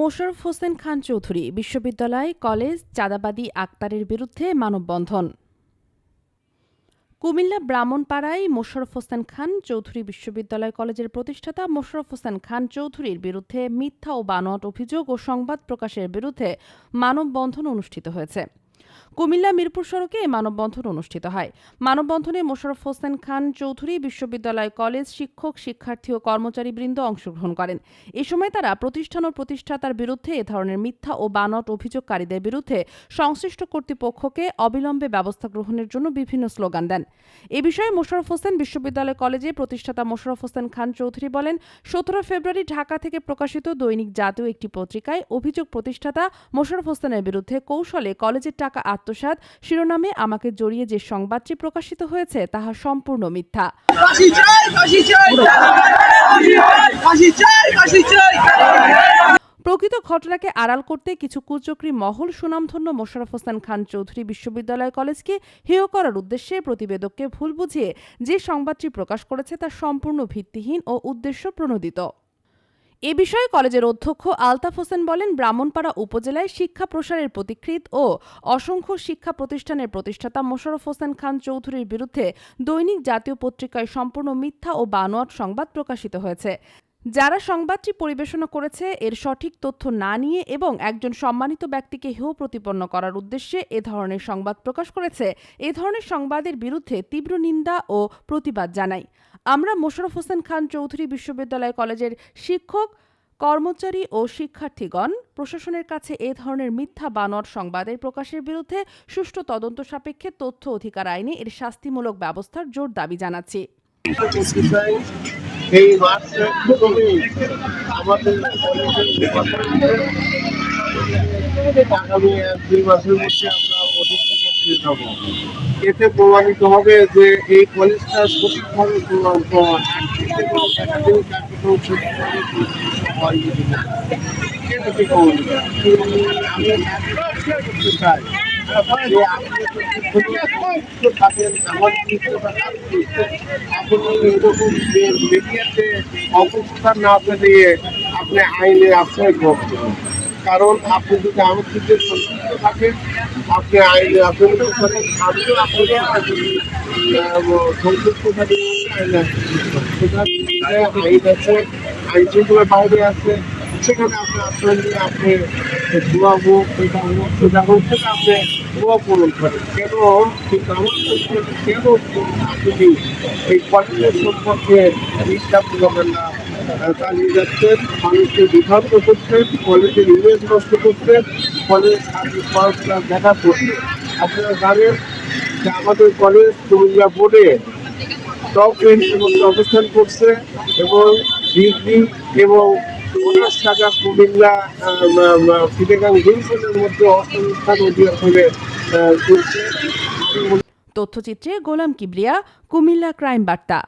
মোশাররফ হোসেন খান চৌধুরী বিশ্ববিদ্যালয়, কলেজ, চাঁদাবাদী আক্তারের বিরুদ্ধে মানববন্ধন। কুমিল্লা ব্রাহ্মণপাড়ায় মোশারফ হোসেন খান চৌধুরী বিশ্ববিদ্যালয় কলেজের প্রতিষ্ঠাতা মোশারফ হোসেন খান চৌধুরীর বিরুদ্ধে মিথ্যা ও বানোয়াট অভিযোগ ও সংবাদ প্রকাশের বিরুদ্ধে মানববন্ধন অনুষ্ঠিত হয়েছে। কুমিল্লা মিরপুর সড়কে এই মানববন্ধন অনুষ্ঠিত হয়। মানববন্ধনে মোশাররফ হোসেন খান চৌধুরী, বিশ্ববিদ্যালয় কলেজ শিক্ষক, শিক্ষার্থী ও কর্মচারীবৃন্দ অংশগ্রহণ করেন। এ সময় তারা প্রতিষ্ঠান ও প্রতিষ্ঠাতার বিরুদ্ধে এ ধরনের মিথ্যা ও বানট অভিযোগকারীদের বিরুদ্ধে সংশ্লিষ্ট কর্তৃপক্ষকে অবিলম্বে ব্যবস্থা গ্রহণের জন্য বিভিন্ন স্লোগান দেন। এ বিষয়ে মোশারফ হোসেন বিশ্ববিদ্যালয় কলেজে প্রতিষ্ঠাতা মোশারফ হোসেন খান চৌধুরী বলেন, সতেরো ফেব্রুয়ারি ঢাকা থেকে প্রকাশিত দৈনিক জাতীয় একটি পত্রিকায় অভিযোগ প্রতিষ্ঠাতা মোশারফ হোসেনের বিরুদ্ধে কৌশলে কলেজের টাকা আত্মসাৎ শিরোনামে আমাকে জড়িয়ে যে সংবাদটি প্রকাশিত হয়েছে তাহা সম্পূর্ণ মিথ্যা। প্রকৃত ঘটনাকে আড়াল করতে কিছু কুচক্রী মহল সুনামধন্য মোশারফ হোসেন খান চৌধুরী বিশ্ববিদ্যালয় কলেজকে হেয় করার উদ্দেশ্যে প্রতিবেদককে ভুল বুঝিয়ে যে সংবাদটি প্রকাশ করেছে তা সম্পূর্ণ ভিত্তিহীন ও উদ্দেশ্য প্রণোদিত। এ বিষয়ে কলেজের অধ্যক্ষ আলতাফ হোসেন বলেন, ব্রাহ্মণপাড়া উপজেলায় শিক্ষা প্রসারের প্রতিকৃত ও অসংখ্য শিক্ষা প্রতিষ্ঠানের প্রতিষ্ঠাতা মোশাররফ হোসেন খান চৌধুরীর বিরুদ্ধে দৈনিক জাতীয় পত্রিকায় সম্পূর্ণ মিথ্যা ও বানোয়াট সংবাদ প্রকাশিত হয়েছে। যারা সংবাদটি পরিবেশনা করেছে, এর সঠিক তথ্য না নিয়ে এবং একজন সম্মানিত ব্যক্তিকে হেয় প্রতিপন্ন করার উদ্দেশ্যে এ ধরনের সংবাদ প্রকাশ করেছে, এ ধরনের সংবাদের বিরুদ্ধে তীব্র নিন্দা ও প্রতিবাদ জানাই আমরা মোশাররফ হোসেন খান চৌধুরী বিশ্ববিদ্যালয় কলেজের শিক্ষক, কর্মচারী ও শিক্ষার্থীগণ প্রশাসনের কাছে এ ধরনের মিথ্যা বানর সংবাদের প্রকাশের বিরুদ্ধে সুষ্ঠু তদন্ত সাপেক্ষে তথ্য অধিকার আইনে এর শাস্তিমূলক ব্যবস্থার জোর দাবি জানাচ্ছি। আমাদের আগামী এক দুই মাসের মধ্যে আমরা করতে এতে প্রমাণিত হবে যে এই কলেজটা সঠিকভাবে? আমি চাই মিডিয়াতে অপস্থান না পেরিয়ে আপনি আইনে আশ্রয় করছেন কারণ আপনি যদি আমার থেকে সন্তুষ্ট থাকেন, আপনি আইনে করতে পারেন আমিও আপনার যদি সন্তুষ্ট থাকি আইনে আছে, আইন শৃঙ্খলার বাইরে আছে। সেখানে আপনি আশ্রয় নিয়ে আপনি ধোয়া হোক এটা হোক, সেটা হোক, সেটা আপনি ধোয়া পূরণ করেন। কেন? কিন্তু আমার কেন আপনি এই কলেজের সম্পর্কে ইচ্ছা করবেন না চালিয়ে যাচ্ছেন মানুষকে বিভ্রান্ত করছেন কলেজের ইমেজ নষ্ট করছেন সার্ভিস পড়াশোনা দেখা করছেন আপনারা জানেন যে আমাদের কলেজ কুমিল্লা বোর্ডে টপ মধ্যে অবস্থান করছে এবং ডিগ্রি এবং অনার্স শাখা কুমিল্লা ফিটেগাং ডিভিশনের মধ্যে অষ্টম স্থান অধিকারে করছে। তথ্যচিত্রে গোলাম কিবরিয়া, কুমিল্লা ক্রাইম বার্তা।